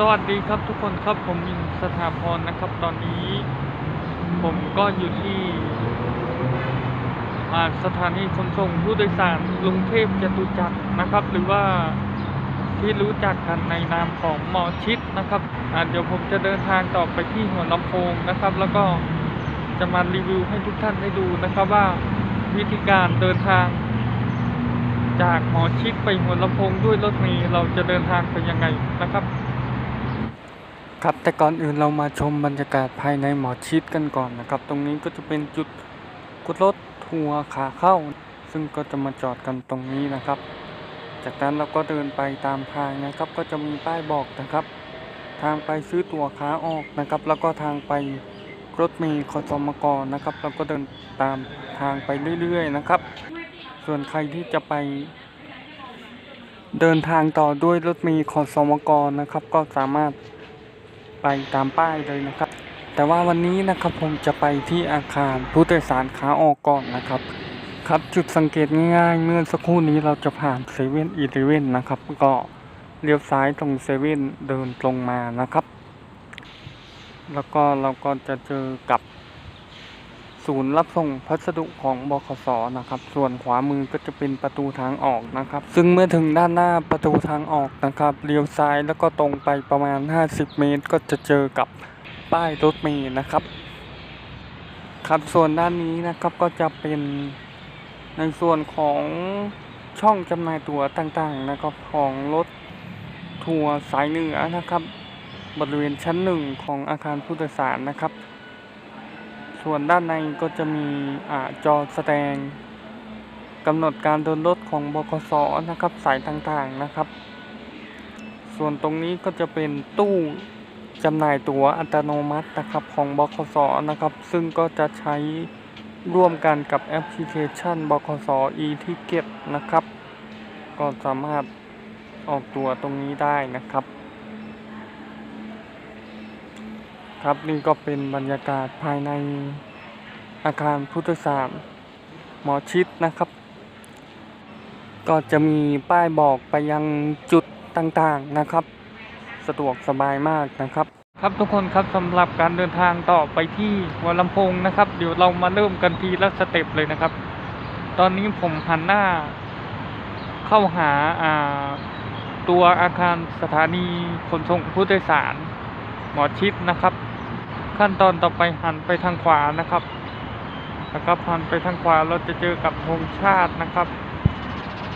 สวัสดีครับทุกคนครับผมมินสถาพรนะครับ ตอนนี้ ผมก็อยู่ที่สถานีขนส่งผู้โดยสารกรุงเทพจตุจักรนะครับ หรือว่าที่รู้จักกันในนามของหมอชิดนะครับเดี๋ยวผมจะเดินทางต่อไปที่หัวลำโพงนะครับ แล้วก็จะมารีวิวให้ทุกท่านได้ดูนะครับว่าวิธีการเดินทาง จากหมอชิดไปหัวลำโพงด้วยรถเมล์เราจะเดินทางไปยังไงนะครับ ครับแต่ก่อนอื่นเรามาชมบรรยากาศภายในหมอชิดกันก่อนนะครับ ตรงนี้ก็จะเป็นจุดกุดรถทัวร์ขาเข้า ซึ่งก็จะมาจอดกันตรงนี้นะครับ จากนั้นเราก็เดินไปตามทางนะครับ ก็จะมีป้ายบอกนะครับ ทางไปซื้อตั๋วขาออกนะครับ แล้วก็ทางไปรถเมล์คสมกรนะครับ เราก็เดินตามทางไปเรื่อยๆนะครับ ส่วนใครที่จะไป เดินทางต่อด้วยรถเมล์ขอสมกรนะครับ ก็สามารถ ไปตามป้ายเลยนะครับ แต่ว่าวันนี้นะครับผมจะไปที่อาคารผู้โดยสารขาออกก่อนนะครับ ครับจุดสังเกตง่ายๆ เมื่อสักครู่นี้เราจะผ่านเซเว่นอีเลเว่นนะครับก็เลี้ยวซ้ายตรงเซเว่นเดินตรงมานะครับ แล้วก็เราก็จะเจอกับ ศูนย์รับส่งพัสดุของบขสนะครับ ส่วนขวามือก็จะเป็นประตูทางออกนะครับ ซึ่งเมื่อถึงด้านหน้าประตูทางออกนะครับเลี้ยวซ้ายแล้วก็ตรงไปประมาณ 50 เมตร ก็จะเจอกับป้ายรถเมล์นะครับ ครับส่วนด้านนี้นะครับก็จะเป็นในส่วนของช่องจำหน่ายตั๋วต่างๆนะครับของรถทัวร์สายเหนือนะครับ บริเวณชั้นหนึ่งของอาคารผู้โดยสารนะครับ ส่วนด้านในก็จะมีอจอแสดงกำหนดการเดินรถของบกสนะครับสายต่างๆนะครับ ส่วนตรงนี้ก็จะเป็นตู้จำหน่ายตั๋วอัตโนมัตินะครับของบกสนะครับ ซึ่งก็จะใช้ร่วมกันกับแอปพลิเคชันบกส e-ticket นะครับ ก็สามารถออกตั๋วตรงนี้ได้นะครับ ครับนี่ก็เป็นบรรยากาศภายในอาคารพุทธศาสตร์หมอชิดนะครับ ก็จะมีป้ายบอกไปยังจุดต่างๆนะครับ สะดวกสบายมากนะครับ ครับทุกคนครับสำหรับการเดินทางต่อไปที่หัวลำโพงนะครับ เดี๋ยวเรามาเริ่มกันทีละสเต็ปเลยนะครับ ตอนนี้ผมหันหน้า เข้าหาอ่าตัวอาคารสถานีขนส่งผู้โดยสารหมอชิดนะครับ ขั้นตอนต่อไปหันไปทางขวานะครับนะครับหันไปทางขวาเราจะเจอกับธงชาตินะครับ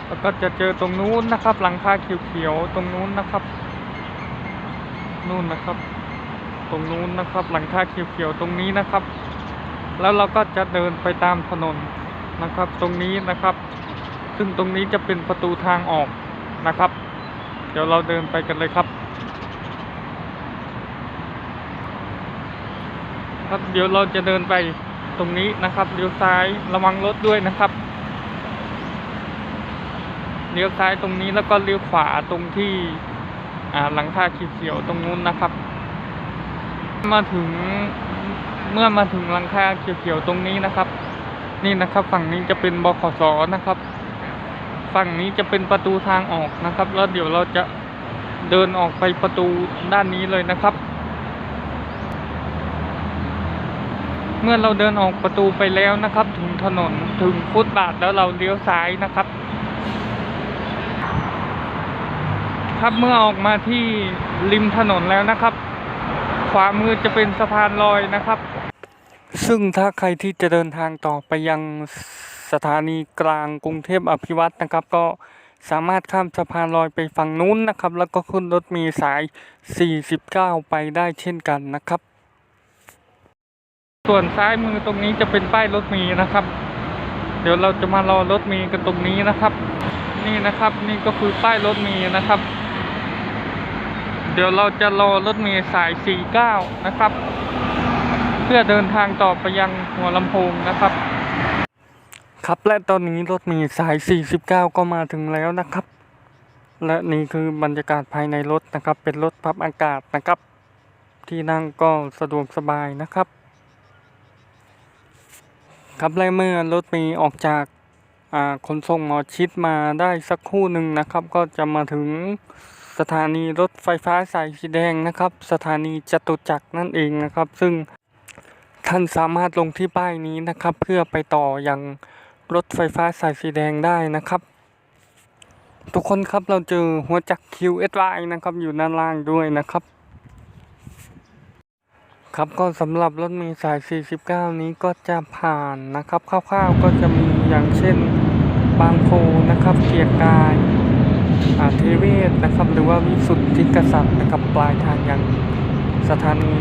แล้วก็จะเจอตรงนู้นนะครับ หลังคาเขียวๆตรงนู้นนะครับ นู่นนะครับ ตรงนู้นนะครับ หลังคาเขียวๆตรงนี้นะครับ แล้วเราก็จะเดินไปตามถนนนะครับ ตรงนี้นะครับ ซึ่งตรงนี้จะเป็นประตูทางออกนะครับ เดี๋ยวเราเดินไปกันเลยครับ ครับเดี๋ยวเราจะเดินไปตรงนี้นะครับเลี้ยวซ้ายระวังรถด้วยนะครับเลี้ยวซ้ายตรงนี้แล้วก็เลี้ยวขวาตรงที่อ่าหลังคาขีดเขียวตรงนู้นนะครับ มาถึงเมื่อมาถึงหลังคาเขียวๆตรงนี้นะครับ นี่นะครับฝั่งนี้จะเป็นบขสนะครับ ฝั่งนี้จะเป็นประตูทางออกนะครับ แล้วเดี๋ยวเราจะเดินออกไปประตูด้านนี้เลยนะครับ เมื่อเราเดินออกประตูไปแล้วนะครับ ถึงถนนถึงฟุตบาทแล้วเราเลี้ยวซ้ายนะครับ ครับเมื่อออกมาที่ริมถนนแล้วนะครับ ขวามือจะเป็นสะพานลอยนะครับ ซึ่งถ้าใครที่จะเดินทางต่อไปยังสถานีกลางกรุงเทพอภิวัตรนะครับ ก็สามารถข้ามสะพานลอยไปฝั่งนู้นนะครับ แล้วก็ขึ้นรถมีสาย 49 ไปได้เช่นกันนะครับ ส่วนซ้ายมือตรงนี้จะเป็นป้ายรถเมล์นะครับ เดี๋ยวเราจะมารอรถเมล์กันตรงนี้นะครับ นี่นะครับนี่ก็คือป้ายรถเมล์นะครับ เดี๋ยวเราจะรอรถเมล์สาย 49 นะครับ เพื่อเดินทางต่อไปยังหัวลำโพงนะครับ ครับและตอนนี้รถเมล์สาย 49 ก็มาถึงแล้วนะครับ และนี่คือบรรยากาศภายในรถนะครับ เป็นรถพับอากาศนะครับ ที่นั่งก็สะดวกสบายนะครับ ครับและเมื่อรถมล์ออกจากขนส่งหมอชิดมาได้สักครู่หนึ่งนะครับ ก็จะมาถึงสถานีรถไฟฟ้าสายสีแดงนะครับ สถานีจตุจักรนั่นเองนะครับ ซึ่งท่านสามารถลงที่ป้ายนี้นะครับ เพื่อไปต่อยังรถไฟฟ้าสายสีแดงได้นะครับ ทุกคนครับเราเจอหัวจักร QSY นะครับอยู่ด้านล่างด้วยนะครับ ครับก็สำหรับรถเมล์สาย 49 นี้ก็จะผ่านนะครับคร่าวๆก็จะมีอย่างเช่นบางโพนะครับเกียรกายอาเทเวศนะครับ หรือว่าวิสุทธิกษัตริย์นะครับปลายทางยังสถานี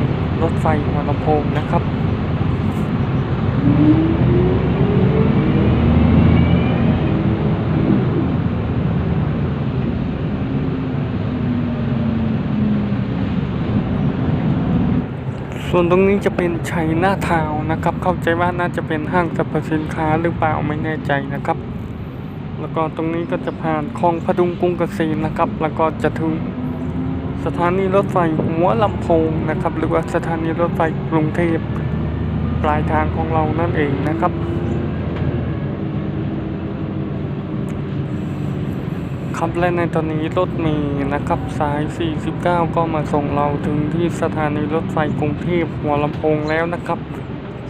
รถไฟหัวลำโพงนะครับ ส่วนตรงนี้จะเป็นชัยหน้าทาวนะครับ เข้าใจว่าน่าจะเป็นห้างสรรพสินค้าหรือเปล่าไม่แน่ใจนะครับ แล้วก็ตรงนี้ก็จะผ่านคลองพดุงกรุงเกษมนะครับ แล้วก็จะถึงสถานีรถไฟหัวลำโพงนะครับ หรือว่าสถานีรถไฟกรุงเทพปลายทางของเรานั่นเองนะครับ ครับ และในตอนนี้รถเมล์นะครับสาย 49 ก็มาส่งเราถึงที่สถานีรถไฟกรุงเทพหัวลำโพงแล้วนะครับ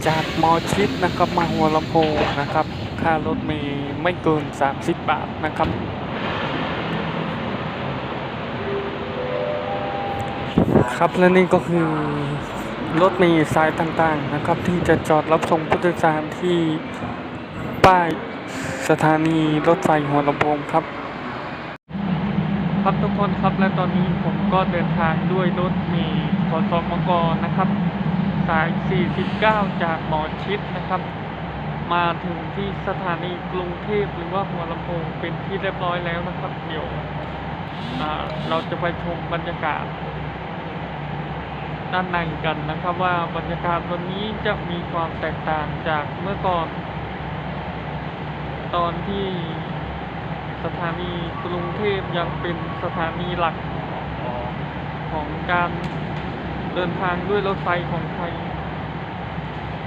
จากมอชิดนะครับมาหัวลำโพงนะครับ ค่ารถเมล์ไม่เกิน 30 บาทนะครับครับและนี่ก็คือรถเมล์สายต่างๆนะครับ ที่จะจอดรับส่งผู้โดยสารที่ป้ายสถานีรถไฟหัวลำโพงครับ ครับทุกคนครับและตอนนี้ผมก็เดินทางด้วยรถมีขอสมกนะครับ สาย 49 จากหมอชิดนะครับ มาถึงที่สถานีกรุงเทพหรือว่าหัวลำโพงเป็นที่เรียบร้อยแล้วนะครับ เดี๋ยวเราจะไปชมบรรยากาศ ด้านในกันนะครับว่าบรรยากาศวันนี้จะมีความแตกต่างจากเมื่อก่อน ตอนที่ สถานีกรุงเทพยังเป็นสถานีหลักของการเดินทางด้วยรถไฟของไทย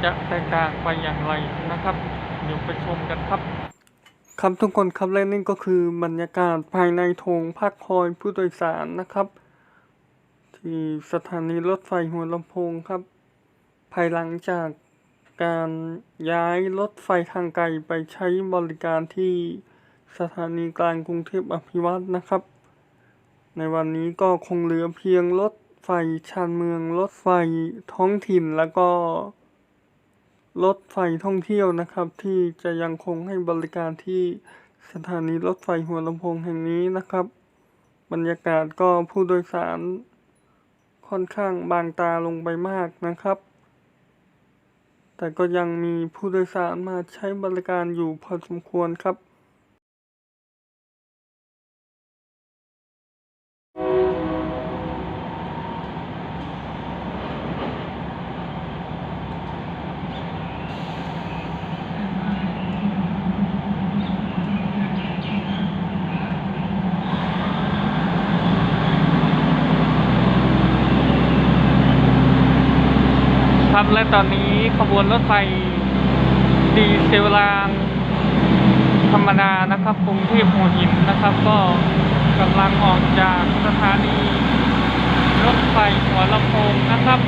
จะแตกต่างไปอย่างไรนะครับ เดี๋ยวไปชมกันครับ ครับทุกคนครับและนี่ก็คือบรรยากาศภายในโถงพักคอยผู้โดยสารนะครับ ที่สถานีรถไฟหัวลำโพงครับ ภายหลังจากการย้ายรถไฟทางไกลไปใช้บริการที่ สถานีกลางกรุงเทพอภิวัตน์นะครับ ในวันนี้ก็คงเหลือเพียงรถไฟชานเมือง รถไฟท้องถิ่นแล้วก็ รถไฟท่องเที่ยวนะครับ ที่จะยังคงให้บริการที่สถานีรถไฟหัวลำโพงแห่งนี้นะครับ บรรยากาศก็ผู้โดยสารค่อนข้างบางตาลงไปมากนะครับ แต่ก็ยังมีผู้โดยสารมาใช้บริการอยู่พอสมควรครับ ครับ และตอนนี้ขบวนรถไฟดีเซลรางธรรมดานะครับกรุงเทพหัวหินนะครับ ก็กำลังออกจากสถานีรถไฟหัวลำโพงนะครับ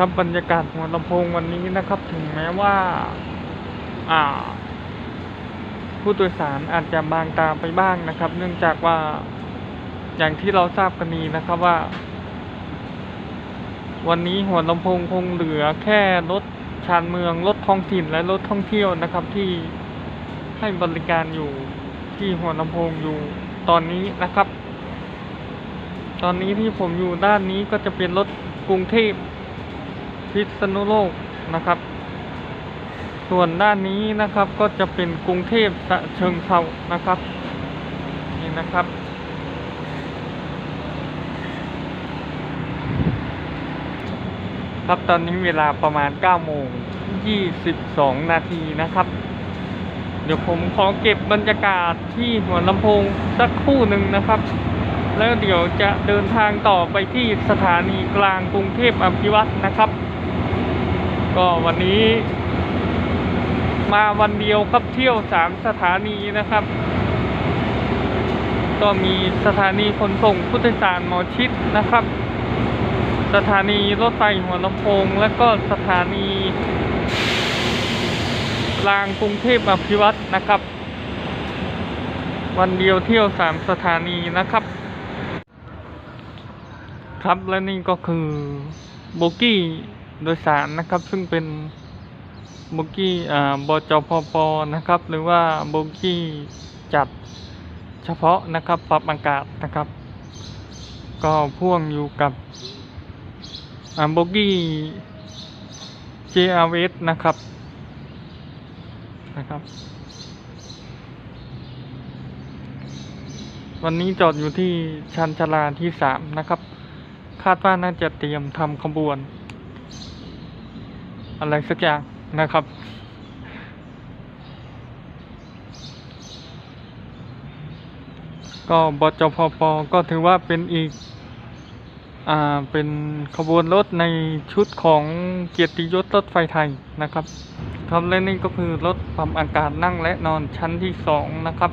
ครับบรรยากาศหัวลำโพงวันนี้นะครับ ถึงแม้ว่า อ่า ผู้โดยสารอาจจะบางตาไปบ้างนะครับ เนื่องจากว่าอย่างที่เราทราบกันดีนะครับว่า วันนี้หัวลำโพงคงเหลือแค่รถชานเมืองรถท้องถิ่นและรถท่องเที่ยวนะครับ ที่ให้บริการอยู่ที่หัวลำโพงอยู่ตอนนี้นะครับ ตอนนี้ที่ผมอยู่ด้านนี้ก็จะเป็นรถกรุงเทพ พิษณุโลกนะครับ ส่วนด้านนี้นะครับก็จะเป็นกรุงเทพฉะเชิงเทรานะครับนี่นะครับ ครับตอนนี้เวลาประมาณ9โมง22 นาทีนะครับ เดี๋ยวผมขอเก็บบรรยากาศที่หัวลำโพงสักครู่หนึ่งนะครับแล้วเดี๋ยวจะเดินทางต่อไปที่สถานีกลางกรุงเทพอภิวัตนะครับ ก็วันนี้ มาวันเดียวครับเที่ยวสามสถานีนะครับ ก็มีสถานีขนส่งผู้โดยสารหมอชิดนะครับ สถานีรถไฟหัวลำโพง และก็สถานีรางกรุงเทพอภิวัตนะครับ วันเดียวเที่ยวสามสถานีนะครับ ครับและนี่ก็คือโบกี้ โดยสารนะครับ ซึ่งเป็นโบกี้อ่าบจพปนะครับ หรือว่าโบกี้จัดเฉพาะนะครับปรับอากาศนะครับ ก็พ่วงอยู่กับอ่าโบกี้ JRS นะครับนะครับ วันนี้จอดอยู่ที่ชันชลาที่สามนะครับ คาดว่าน่าจะเตรียมทำขบวน อะไรสักอย่างนะครับ ก็บจพปก็ถือว่าเป็นอีก อ่า เป็นขบวนรถในชุดของเกียรติยศรถไฟไทยนะครับครับและนี่ก็คือรถปรับอากาศนั่งและนอนชั้นที่สองนะครับ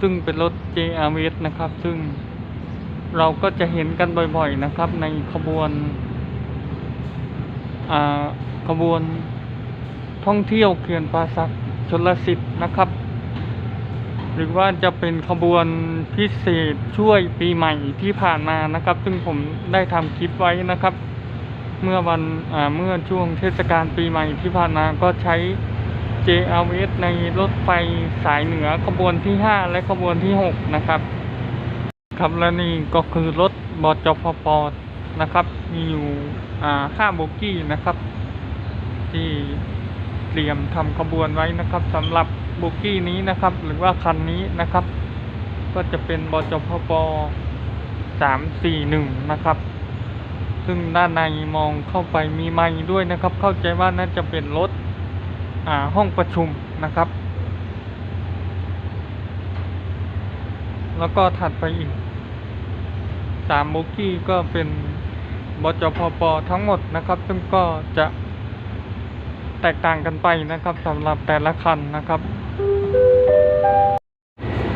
ซึ่งเป็นรถ JRV นะครับ ซึ่งเราก็จะเห็นกันบ่อยๆนะครับ ในขบวน ขบวนท่องเที่ยวเขื่อนป่าสักชนลสิทธิ์นะครับ หรือว่าจะเป็นขบวนพิเศษช่วยปีใหม่ที่ผ่านมานะครับ ซึ่งผมได้ทำคลิปไว้นะครับ เมื่อวันเมื่อช่วงเทศกาลปีใหม่ที่ผ่านมาก็ใช้ JRS ในรถไฟสายเหนือขบวนที่ 5 และขบวนที่ 6 นะครับ ครับและนี่ก็คือรถบจพป นะครับ มีอยู่อ่าห้าโบกี้นะครับ ที่เตรียมทำขบวนไว้นะครับสำหรับโบกี้นี้นะครับ หรือว่าคันนี้นะครับ ก็จะเป็นบจพป341นะครับ ซึ่งด้านในมองเข้าไปมีไม้ด้วยนะครับ เข้าใจว่าน่าจะเป็นรถห้องประชุมนะครับ แล้วก็ถัดไปอีกสามโบกี้ก็เป็น บจพปทั้งหมดนะครับ ซึ่งก็จะแตกต่างกันไปนะครับสำหรับแต่ละคันนะครับ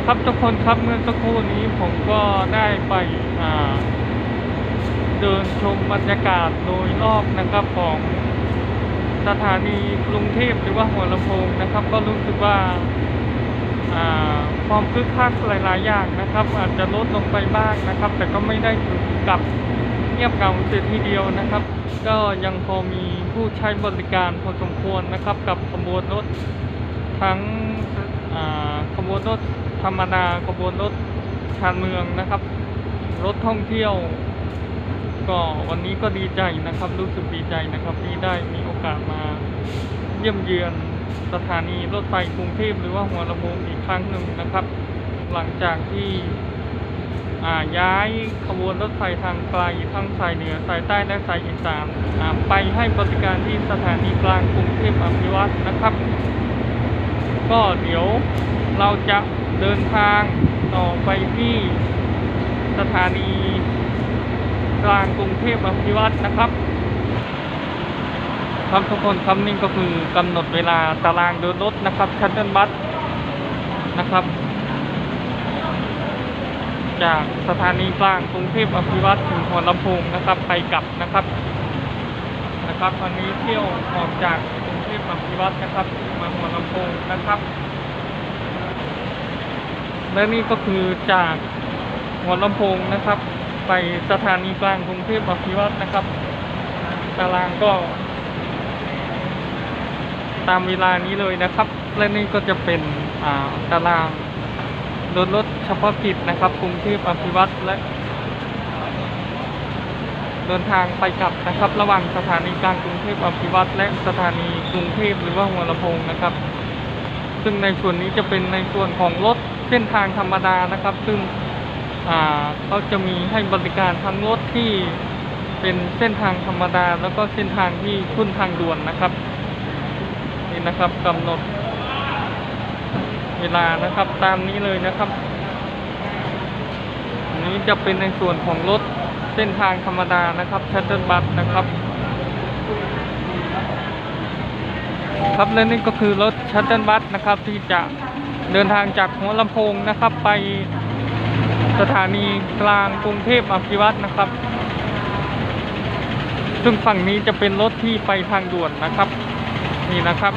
ครับทุกคนครับเมื่อสักครู่นี้ผมก็ได้ไปเดินชมบรรยากาศโดยรอบนะครับของสถานีกรุงเทพหรือว่าหัวลำโพงนะครับ ก็รู้สึกว่าความคึกคักหลาย ๆ อย่างนะครับ อาจจะลดลงไปบ้างนะครับ แต่ก็ไม่ได้ถึงกับ งียบเหงาเสียทีเดียวนะครับ ก็ยังพอมีผู้ใช้บริการพอสมควรนะครับ กับขบวนรถทั้งขบวนรถธรรมดาขบวนรถชานเมืองนะครับ รถท่องเที่ยวก็วันนี้ก็ดีใจนะครับ รู้สึกดีใจนะครับที่ได้มีโอกาสมาเยี่ยมเยือนสถานีรถไฟกรุงเทพหรือว่าหัวลำโพงอีกครั้งหนึ่งนะครับ หลังจากที่ ย้ายขบวนรถไฟทางไกลทั้งสายเหนือสายใต้และสายอีสานอ่าไปให้บริการที่สถานีกลางกรุงเทพอภิวัตนะครับ ก็เดี๋ยวเราจะเดินทางต่อไปที่สถานีกลางกรุงเทพอภิวัตนะครับครับทุกคนครับนี่ก็คือกำหนดเวลาตารางเดินรถนะครับชัตเทิลบัสนะครับ จากสถานีกลางกรุงเทพอภิวัตถึงหัวลำโพงนะครับ ไปกลับนะครับ นะครับวันนี้เที่ยวออกจากกรุงเทพอภิวัตนะครับ มาหัวลำโพงนะครับ และนี่ก็คือจากหัวลำโพงนะครับ ไปสถานีกลางกรุงเทพอภิวัตนะครับ ตารางก็ตามเวลานี้เลยนะครับ และนี่ก็จะเป็นตาราง รถรถเฉพาะกิจนะครับกรุงเทพอภิวัตและ เดินทางไปกลับนะครับ ระหว่างสถานีกลางกรุงเทพอภิวัตและสถานีกรุงเทพหรือว่าหัวลำโพงนะครับ ซึ่งในส่วนนี้จะเป็นในส่วนของรถเส้นทางธรรมดานะครับ ซึ่งอ่าเขาจะมีให้บริการทั้งรถที่เป็นเส้นทางธรรมดา แล้วก็เส้นทางที่ขึ้นทางด่วนนะครับนะครับกำหนด เวลานะครับตามนี้เลยนะครับ นี้จะเป็นในส่วนของรถเส้นทางธรรมดานะครับชัตเติลบัสนะครับ ครับและนี่ก็คือรถชัตเติลบัสนะครับ ที่จะเดินทางจากหัวลำโพงนะครับ ไปสถานีกลางกรุงเทพอภิวัตนะครับ ซึ่งฝั่งนี้จะเป็นรถที่ไปทางด่วนนะครับ นี่นะครับ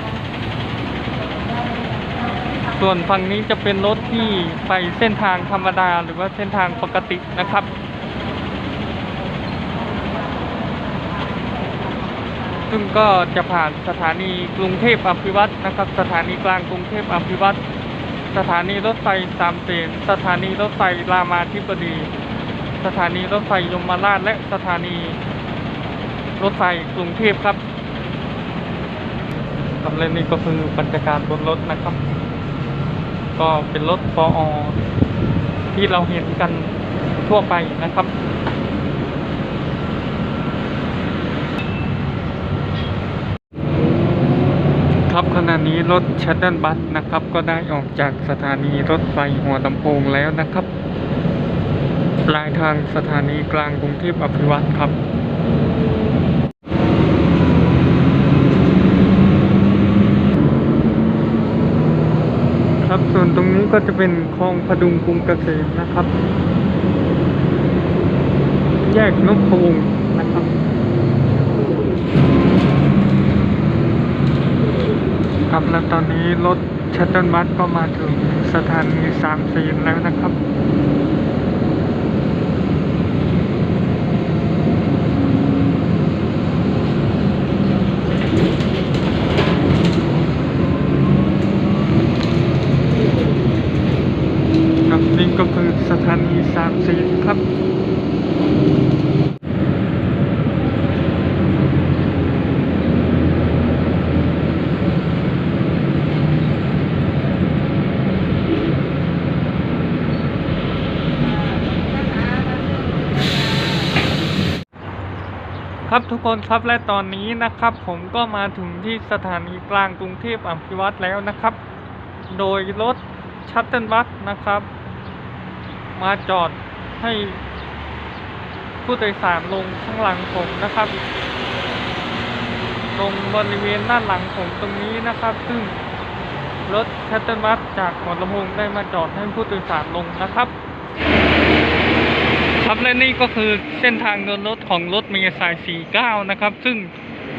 ส่วนฝั่งนี้จะเป็นรถที่ไปเส้นทางธรรมดาหรือว่าเส้นทางปกตินะครับซึ่งก็จะผ่านสถานีกรุงเทพอภิวัตนะครับ สถานีกลางกรุงเทพอภิวัตสถานีรถไฟสามเสนสถานีรถไฟรามาธิบดี สถานีรถไฟยมราชและสถานีรถไฟกรุงเทพครับครับและนี่ก็คือบรรยากาศบนรถนะครับ ก็เป็นรถปออที่เราเห็นกันทั่วไปนะครับ ครับขณะนี้รถชัตเติลบัสนะครับ ก็ได้ออกจากสถานีรถไฟหัวลำโพงแล้วนะครับปลายทางสถานีกลางกรุงเทพอภิวัตครับ ครับส่วน ตรงนี้ก็จะเป็นคลองพดุงกรุงเกษมนะครับ แยกนกพวงนะครับครับและตอนนี้รถชัตเติลบัสก็มาถึงสถานีสามสีนแล้วนะครับนี่ก็คือสถานีสามสีนครับ คนครับและตอนนี้นะครับ ผมก็มาถึงที่สถานีกลางกรุงเทพอภิวัตแล้วนะครับ โดยรถชัตเติลบัสนะครับ มาจอดให้ผู้โดยสารลงข้างหลังผมนะครับ ตรงบริเวณด้านหลังผมตรงนี้นะครับ ซึ่งรถชัตเติลบัสจากหัวลำโพงได้มาจอดให้ผู้โดยสารลงนะครับ ครับและนี่ก็คือเส้นทางเดินรถของรถเมล์สาย 49 นะครับ ซึ่ง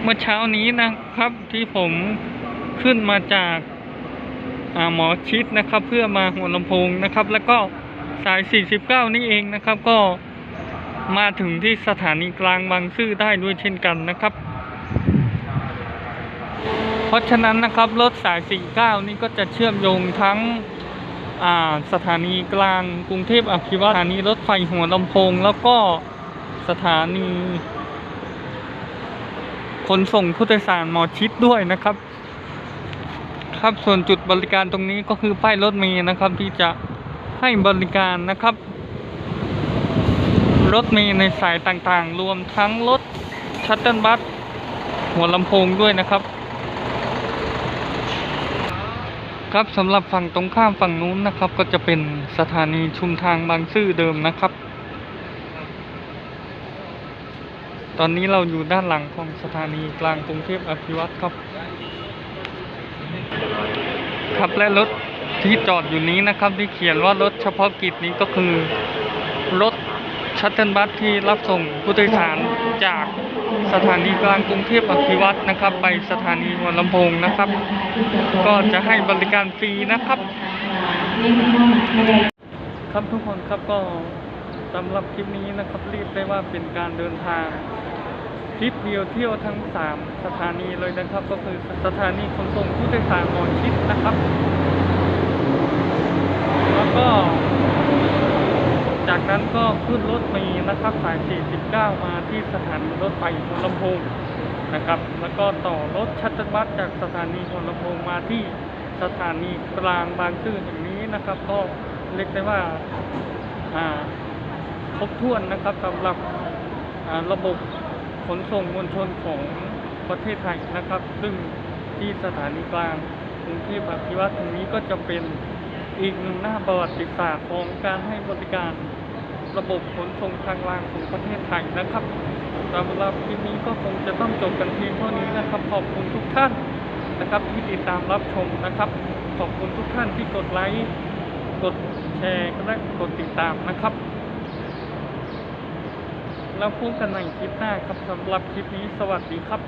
เมื่อเช้านี้นะครับที่ผมขึ้นมาจากาหมอชิดนะครับ เพื่อมาหัวลำโพงนะครับ แล้วก็สาย 49 นี่เองนะครับ ก็มาถึงที่สถานีกลางบางซื่อได้ด้วยเช่นกันนะครับ เพราะฉะนั้นนะครับรถสาย 49 นี่ก็จะเชื่อมโยงทั้ง สถานีกลางกรุงเทพอภิวัตสถานีรถไฟหัวลำโพง แล้วก็สถานีขนส่งผู้โดยสารหมอชิดด้วยนะครับ ครับส่วนจุดบริการตรงนี้ก็คือป้ายรถเมล์นะครับ ที่จะให้บริการนะครับ รถเมล์ในสายต่างๆ รวมทั้งรถชัตเติลบัสหัวลำโพงด้วยนะครับ ครับสำหรับฝั่งตรงข้ามฝั่งนู้นนะครับ ก็จะเป็นสถานีชุมทางบางซื่อเดิมนะครับ ตอนนี้เราอยู่ด้านหลังของสถานีกลางกรุงเทพอภิวัตครับ ครับและรถที่จอดอยู่นี้นะครับ ที่เขียนว่ารถเฉพาะกิจนี้ก็คือ รถ ชัตเติลบัสที่รับส่งผู้โดยสารจากสถานีกลางกรุงเทพอภิวัตนะครับ ไปสถานีหัวลำโพงนะครับ ก็จะให้บริการฟรีนะครับ ครับทุกคนครับก็สำหรับคลิปนี้นะครับรียกได้ว่าเป็นการเดินทางทริปเดียวเที่ยวทั้ง 3 สถานีเลยนะครับ ก็คือสถานีขนส่งผู้โดยสารหมอชิดนะครับ แล้วก็ จากนั้นก็ขึ้นรถเมล์นะครับสาย 49 มาที่สถานีรถไฟหัวลำโพงนะครับ แล้วก็ต่อรถชัตเติลบัสจากสถานีหัวลำโพงมาที่สถานีกลางบางซื่อแห่งนี้นะครับ ก็เรียกได้ว่าครบถ้วนนะครับสำหรับระบบขนส่งมวลชนของประเทศไทยนะครับ ซึ่งที่สถานีกลางกรุงเทพอภิวัตตรงนี้ก็จะเป็น อีกหนึ่งหน้าประวัติศาสตร์ของการให้บริการระบบขนส่งทางรางของประเทศไทยนะครับสำหรับคลิปนี้ก็คงจะต้องจบกันเพียงเท่านี้นะครับ ขอบคุณทุกท่านนะครับที่ติดตามรับชมนะครับ ขอบคุณทุกท่านที่กดไลค์กดแชร์และกดติดตามนะครับแล้วพบกันใหม่คลิปหน้าครับสำหรับคลิปนี้สวัสดีครับ